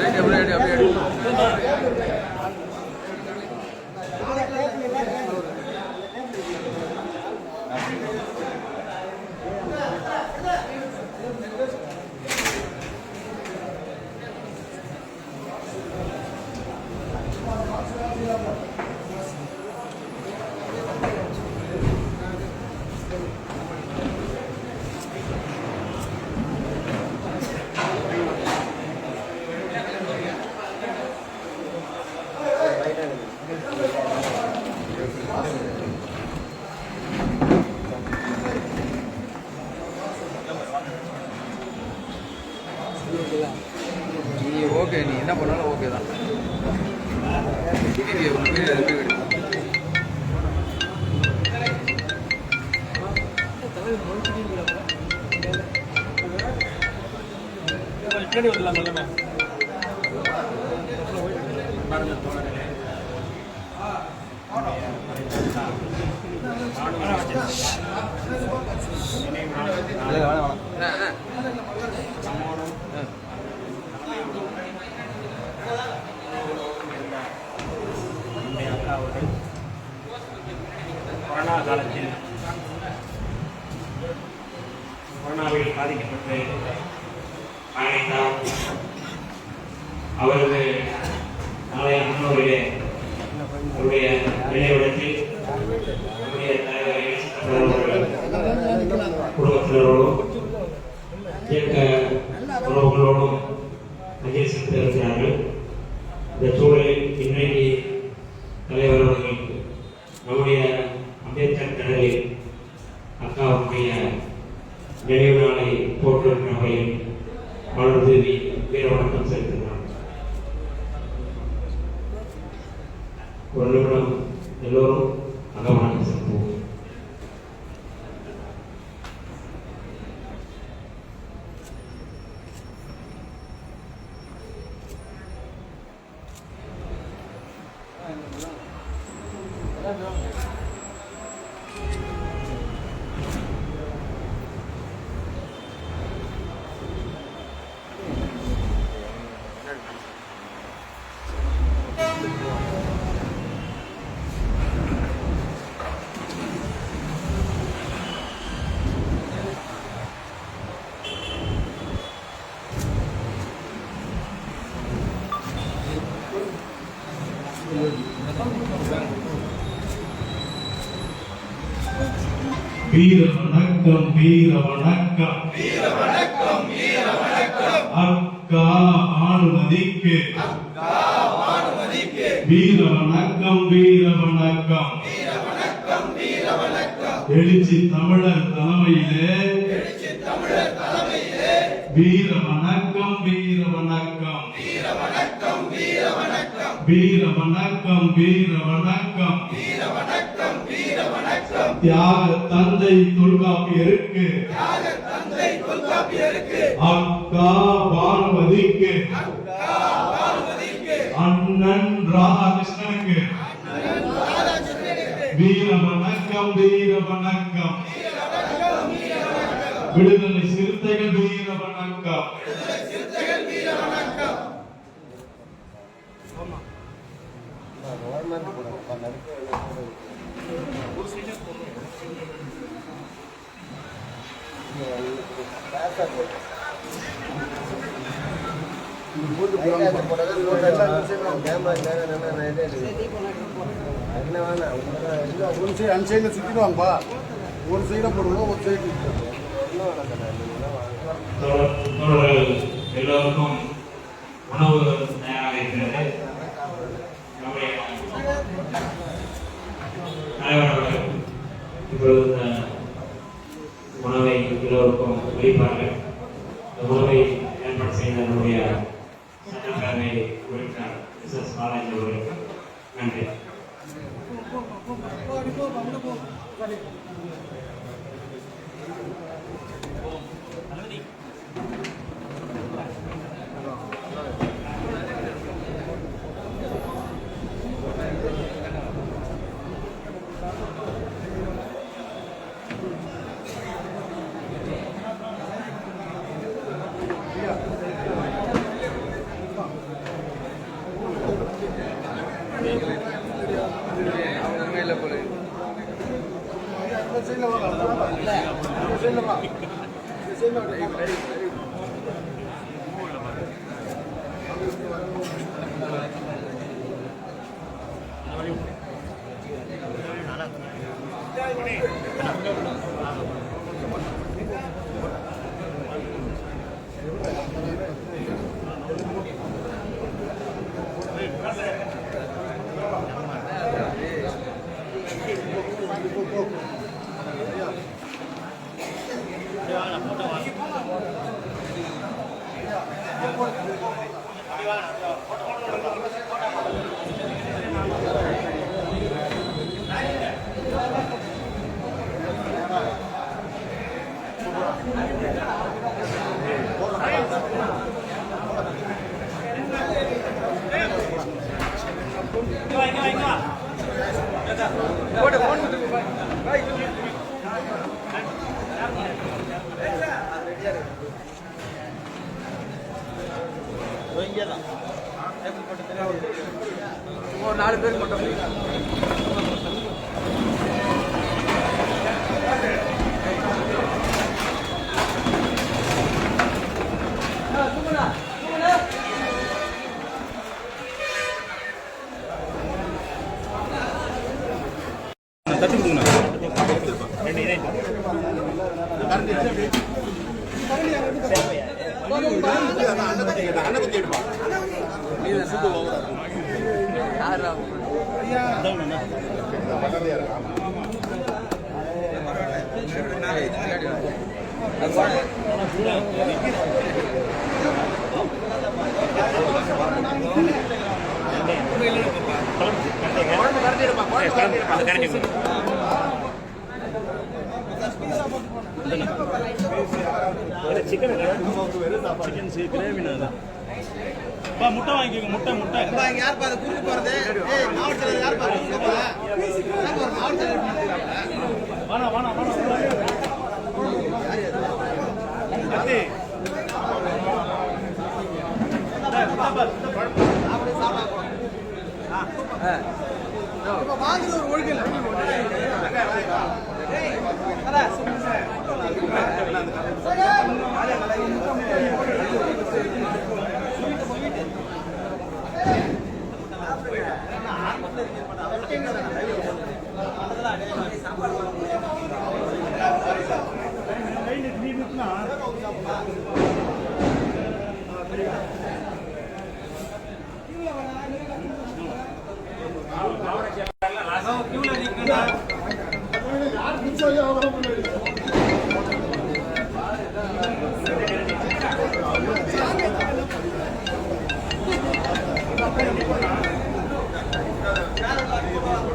တယ်လေ temporary update என்ன பண்ணாலும் okay தான். பின்னாடி வந்துடலாம் எல்லாமே அண்ணா, அண்ணா. ஆ. நம்முடைய அக்கா அவர்கள் கொரோனா காலத்தில் கொரோனாவில் பாதிக்கப்பட்டு மரணித்தார். அவரது நாளைய முன்னோரிலே அவருடைய நினைவிடத்தில் நம்முடைய தலைவர் குடும்பத்தினரோடும் இயக்க உறவுகளோடும் அம்பேத்கர் கடலில் அக்காவுடைய நினைவு நாளை போற்றுகின்ற வகையில் மலர் தூவி வீர வணக்கம் செலுத்துகிறார் ஒரு நிமிடம் எல்லோரும் வீர வணக்கம் வீர வணக்கம். வீர வணக்கம் வீர வணக்கம் அக்கா ஆணுமதிக்கு அக்கா ஆணுமதிக்கு வீர வணக்கம். வீர வணக்கம் வீர வணக்கம் வீர வணக்கம் எழுச்சி தமிழர் தலைமையிலே. எழுச்சி தமிழர் தலைமையிலே வீர வணக்கம் வீர வணக்கம் வீர வணக்கம் வீர வணக்கம். வீர வணக்கம் வீர வணக்கம். வீர வணக்கம் வீர வணக்கம் தியாக தந்தை தொல்காப்பியருக்கு. தியாக தந்தை தொல்காப்பியருக்கு அக்கா பானுமதிக்கு அக்கா பானுமதிக்கு அண்ணன் ராதாகிருஷ்ணனுக்கு. வீர வணக்கம் வீர வணக்கம். விடுதலை சிறுத்தைகள் வீர வணக்கம். விடுதலை ஒரு சைடு அஞ்சு சைடில் சுற்றிடுவாங்கப்பா ஒரு சைடாக போடுவோம் ஒரு சைடு எல்லோருக்கும் உணவு தயாராக இருக்கிறது நம்முடைய தலைவர் அவர்கள் இப்பொழுது உணவை எல்லோருக்கும் வைப்பார்கள் வாழ்ந்தவர்களுக்கும் நன்றி நன்றி இல்லைப்பா はい。ஒரு நாலு பேர் மட்டும் அந்த கரண்டி யாரா முட்டை வாங்கிக்கோங்க முட்டை முட்டை. யாருப்பா அதை கூட்டு போறது? ஏய் மாவட்டத்தில் யாருப்பா கூட்டு போறா? மாவட்டத்தில் வேணாம் வேணாம் வேணாம் கத்தி. வாங்குறது ஒரு ஒழுக்கம் ஆ Thank you.